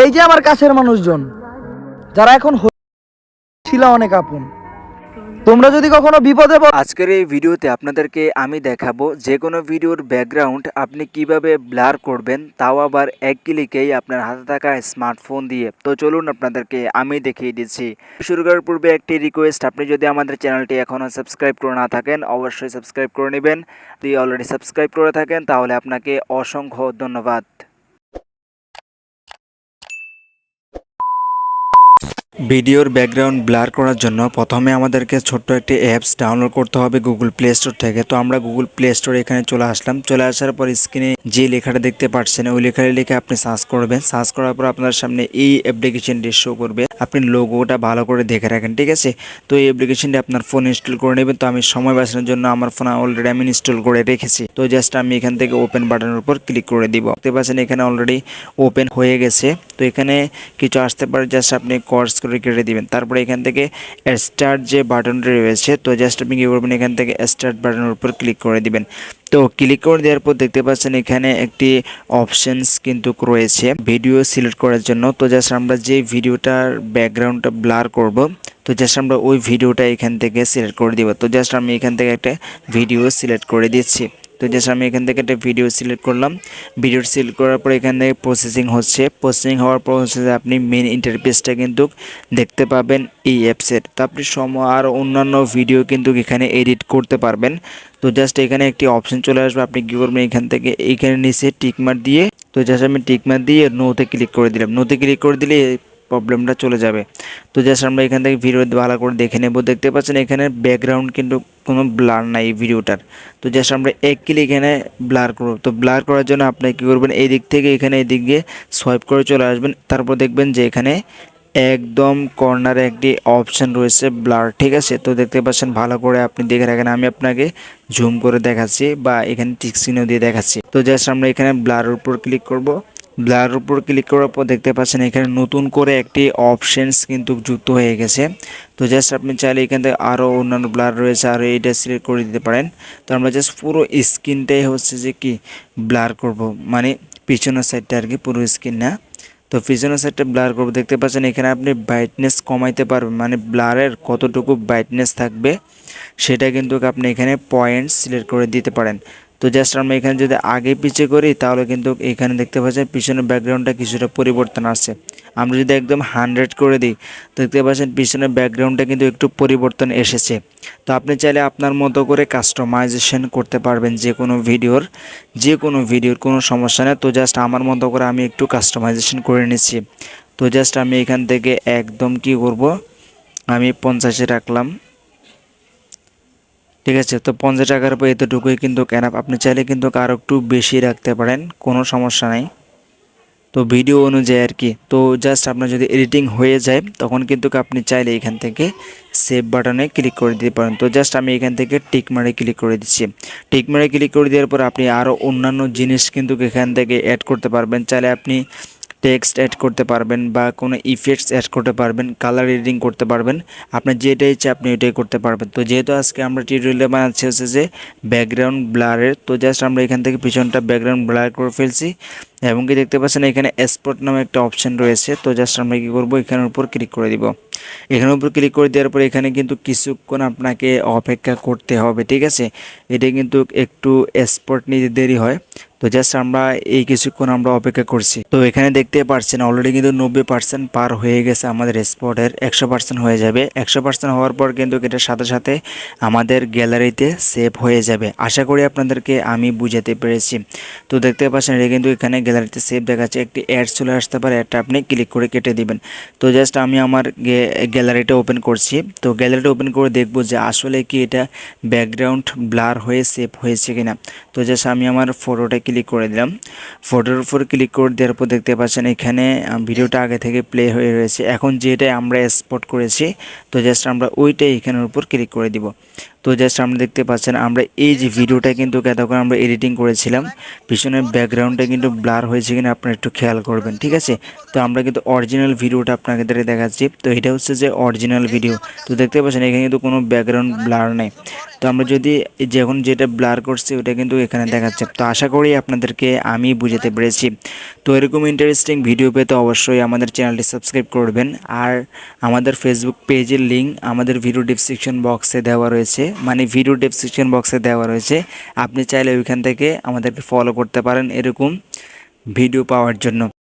এই যে আমার কাছের মানুষজন, যারা এখন ছিল অনেক আপন। তোমরা যদি কখনো বিপদে পড়ো আজকের এই ভিডিওতে আপনাদেরকে আমি দেখাবো যে কোনো ভিডিওর ব্যাকগ্রাউন্ড আপনি কীভাবে ব্লার করবেন, তাও আবার এক ক্লিকেই আপনার হাতে থাকা স্মার্টফোন দিয়ে। তো চলুন আপনাদেরকে আমি দেখিয়ে দিচ্ছি। শুরু করার পূর্বে একটি রিকোয়েস্ট আপনি যদি আমাদের চ্যানেলটি এখনও সাবস্ক্রাইব করে না থাকেন, অবশ্যই সাবস্ক্রাইব করে নেবেন। যদি অলরেডি সাবস্ক্রাইব করে থাকেন, তাহলে আপনাকে অসংখ্য ধন্যবাদ। ভিডিওর ব্যাকগ্রাউন্ড ব্লার করার জন্য প্রথমে আমাদেরকে ছোট্ট একটি অ্যাপস ডাউনলোড করতে হবে গুগল প্লে স্টোর থেকে। তো আমরা গুগল প্লে স্টোর এখানে চলে আসলাম। চলে আসার পর স্ক্রিনে যে লেখাটা দেখতে পাচ্ছেন, ওই লেখাটা লিখে আপনি সার্চ করবেন। সার্চ করার পর আপনার সামনে এই অ্যাপ্লিকেশনটি শো করবে। আপনি লোগোটা ভালো করে দেখে রাখেন, ঠিক আছে? তো এই অ্যাপ্লিকেশনটি আপনার ফোন ইনস্টল করে নেবেন। তো আমি সময় বাঁচানোর জন্য আমার ফোন অলরেডি আমি ইনস্টল করে রেখেছি। তো জাস্ট আমি এখান থেকে ওপেন বাটনের উপর ক্লিক করে দিব। দেখতে পাচ্ছেন এখানে অলরেডি ওপেন হয়ে গেছে। তো এখানে কিছু আসতে পারে জাস্ট আপনি কোর্স করে কেটে দিবেন। তারপরে এখান থেকে স্টার্ট যে বাটনটি রয়েছে, তো জাস্ট আপনি কী করবেন? এখান থেকে স্টার্ট বাটনের উপর ক্লিক করে দিবেন। তো ক্লিক করে দেওয়ার পর দেখতে পাচ্ছেন এখানে একটি অপশনস কিন্তু রয়েছে ভিডিও সিলেক্ট করার জন্য। তো জাস্ট আমরা যে ভিডিওটার ব্যাকগ্রাউন্ডটা ব্লার করব, তো জাস্ট আমরা ওই ভিডিওটা এখান থেকে সিলেক্ট করে দিব। তো জাস্ট আমি এখান থেকে একটা ভিডিও সিলেক্ট করে দিচ্ছি। তো জাস্ট আমি এখান থেকে একটা ভিডিও সিলেক্ট করলাম। ভিডিও সিলেক্ট করার পর এখান থেকে প্রসেসিং হচ্ছে। প্রসেসিং হওয়ার পর হচ্ছে আপনি মেন ইন্টারফেসটা কিন্তু দেখতে পাবেন এই অ্যাপসের তো আপনি সম আর অন্যান্য ভিডিও কিন্তু এখানে এডিট করতে পারবেন। তো জাস্ট এখানে একটি অপশন চলে আসবে। আপনি কী করবেন? এখান থেকে এইখানে নিচে টিকমার দিয়ে, তো জাস্ট আমি টিকমার দিয়ে নোতে ক্লিক করে দিলাম। নোতে ক্লিক করে দিলে প্রবলেমটা চলে যাবে। তো জাস্ট আমরা এখান থেকে ভিডিও ভালো করে দেখে নেব। দেখতে পাচ্ছেন এখানে ব্যাকগ্রাউন্ড কিন্তু কোনো ব্লার নাই ভিডিওটার তো জাস্ট আমরা এক ক্লিক এখানে ব্লার করব। তো ব্লার করার জন্য আপনি কী করবেন? এই দিক থেকে এখানে এই দিক দিয়ে সোয়াইপ করে চলে আসবেন। তারপর দেখবেন যে এখানে একদম কর্নারে একটি অপশন রয়েছে ব্লার ঠিক আছে? তো দেখতে পাচ্ছেন ভালো করে আপনি দেখে রাখেন। আমি আপনাকে জুম করে দেখাচ্ছি বা এখানে টিক চিহ্ন দিয়ে দেখাচ্ছি। তো জাস্ট আমরা এখানে ব্লার উপর ক্লিক করব। ব্লার উপর ক্লিক করার পর দেখতে পাচ্ছেন এখানে নতুন করে একটি অপশনস কিন্তু যুক্ত হয়ে গেছে। তো জাস্ট আপনি চাইলে এখান থেকে আরও অন্যান্য ব্লার রয়েছে, আরও এইটা সিলেক্ট করে দিতে পারেন। তো আমরা জাস্ট পুরো স্ক্রিনটাই হচ্ছে যে কি ব্লার করব মানে পিছনের সাইডটা আর কি পুরো স্ক্রিন না। তো পিছনের সাইডটা ব্লার করব, দেখতে পাচ্ছেন এখানে আপনি ব্রাইটনেস কমাইতে পারবেন মানে ব্লারের কতটুকু ব্রাইটনেস থাকবে, সেটা কিন্তু আপনি এখানে পয়েন্ট সিলেক্ট করে দিতে পারেন। তো জাস্ট আমরা এখানে যদি আগে পিছিয়ে করি, তাহলে কিন্তু এখানে দেখতে পাচ্ছেন পিছনের ব্যাকগ্রাউন্ডটা কিছুটা পরিবর্তন আসছে। আমরা যদি একদম হান্ড্রেড করে দিই দেখতে পাচ্ছেন পিছনের ব্যাকগ্রাউন্ডটা কিন্তু একটু পরিবর্তন এসেছে। তো আপনি চাইলে আপনার মতো করে কাস্টমাইজেশন করতে পারবেন যে কোনো ভিডিওর যে কোনো ভিডিওর, কোনো সমস্যা নেই। তো জাস্ট আমার মতো করে আমি একটু কাস্টমাইজেশন করে নিচ্ছি। তো জাস্ট আমি এখান থেকে একদম কি করব? আমি পঞ্চাশে রাখলাম। ঠিক আছে, তো পঞ্চাশ টাকার উপর এতটুকুই কিন্তু কেন আপনি চাইলে কিন্তু আরও একটু বেশি রাখতে পারেন, কোনো সমস্যা নাই। তো ভিডিও অনুযায়ী আর কি, তো জাস্ট আপনার যদি এডিটিং হয়ে যায়, তখন কিন্তু আপনি চাইলে এখান থেকে সেভ বাটনে ক্লিক করে দিতে পারেন। তো জাস্ট আমি এখান থেকে টিক মারে ক্লিক করে দিচ্ছি। টিক মারে ক্লিক করে দেওয়ার পর আপনি আরও অন্যান্য জিনিস কিন্তু এখান থেকে অ্যাড করতে পারবেন। চাইলে আপনি টেক্সট অ্যাড করতে পারবেন বা কোনো ইফেক্টস অ্যাড করতে পারবেন কালার এডিটিং করতে পারবেন। আপনার যেটাই ইচ্ছে আপনি ওইটাই করতে পারবেন। তো যেহেতু আজকে আমরা টিউটোরিয়ালে বানাচ্ছি হচ্ছে যে ব্যাকগ্রাউন্ড ব্লারের তো জাস্ট আমরা এখান থেকে পিছনটা ব্যাকগ্রাউন্ড ব্লার করে ফেলছি। এবং কি দেখতে পাচ্ছেন, এখানে স্পট নামে একটা অপশন রয়েছে। তো জাস্ট আমরা কী করব, এখানের উপর ক্লিক করে দিব। এখানের উপর ক্লিক করে দেওয়ার পর এখানে কিন্তু কিছুক্ষণ আপনাকে অপেক্ষা করতে হবে, ঠিক আছে? এটা কিন্তু একটু স্পট নিতে দেরি হয়। তো জাস্ট আমরা এই কিছুক্ষণ আমরা অপেক্ষা করছি। তো এখানে দেখতে পাচ্ছেন অলরেডি কিন্তু নব্বই পার্সেন্ট পার হয়ে গেছে আমাদের স্পটের একশো পার্সেন্ট হয়ে যাবে। একশো পার্সেন্ট হওয়ার পর কিন্তু এটার সাথে সাথে আমাদের গ্যালারিতে সেভ হয়ে যাবে। আশা করি আপনাদেরকে আমি বুঝাতে পেরেছি। তো দেখতে পাচ্ছেন, এটা কিন্তু এখানে গ্যালারিতে সেভ দেখাচ্ছে। একটি অ্যাড চলে আসতে পারে অ্যাডটা আপনি ক্লিক করে কেটে দিবেন। তো জাস্ট আমি আমার গ্যালারিটা ওপেন করছি। তো গ্যালারিটা ওপেন করে দেখব যে আসলে কি এটা ব্যাকগ্রাউন্ড ব্লার হয়ে সেভ হয়েছে কিনা। তো জাস্ট আমি আমার ফটোটা ক্লিক করে দিলাম। ফটোর উপর ক্লিক করে দেওয়ার পর দেখতে পাচ্ছেন এখানে ভিডিওটা আগে থেকে প্লে হয়ে রয়েছে। এখন যেটাই আমরা স্পট করেছি, তো জাস্ট আমরা ওইটাই এখানের উপর ক্লিক করে দিব। তো জাস্ট আমরা দেখতে পাচ্ছেন, আমরা এই যে ভিডিওটা কিন্তু এতক্ষণ আমরা এডিটিং করেছিলাম। পিছনের ব্যাকগ্রাউন্ডটা কিন্তু ব্লার হয়েছে কিনা আপনারা একটু খেয়াল করবেন, ঠিক আছে? তো আমরা কিন্তু অরিজিনাল ভিডিওটা আপনাদের দেখাচ্ছি। তো এটা হচ্ছে যে অরিজিনাল ভিডিও তো দেখতে পাচ্ছেন, এখানে কিন্তু কোনো ব্যাকগ্রাউন্ড ব্লার নেই। তো আমরা যদি যখন যেটা ব্লার করছি, ওটা কিন্তু এখানে দেখাচ্ছে। তো আশা করি আপনাদেরকে আমি বুঝাতে পেরেছি। তো এরকম ইন্টারেস্টিং ভিডিও পেতে অবশ্যই আমাদের চ্যানেলটি সাবস্ক্রাইব করবেন। আর আমাদের ফেসবুক পেজের লিঙ্ক আমাদের ভিডিও ডিসক্রিপশন বক্সে দেওয়া রয়েছে। মানে ভিডিও ডিসক্রিপশন বক্সে দেওয়া রয়েছে। আপনি চাইলে ওইখান থেকে আমাদেরকে ফলো করতে পারেন এরকম ভিডিও পাওয়ার জন্য।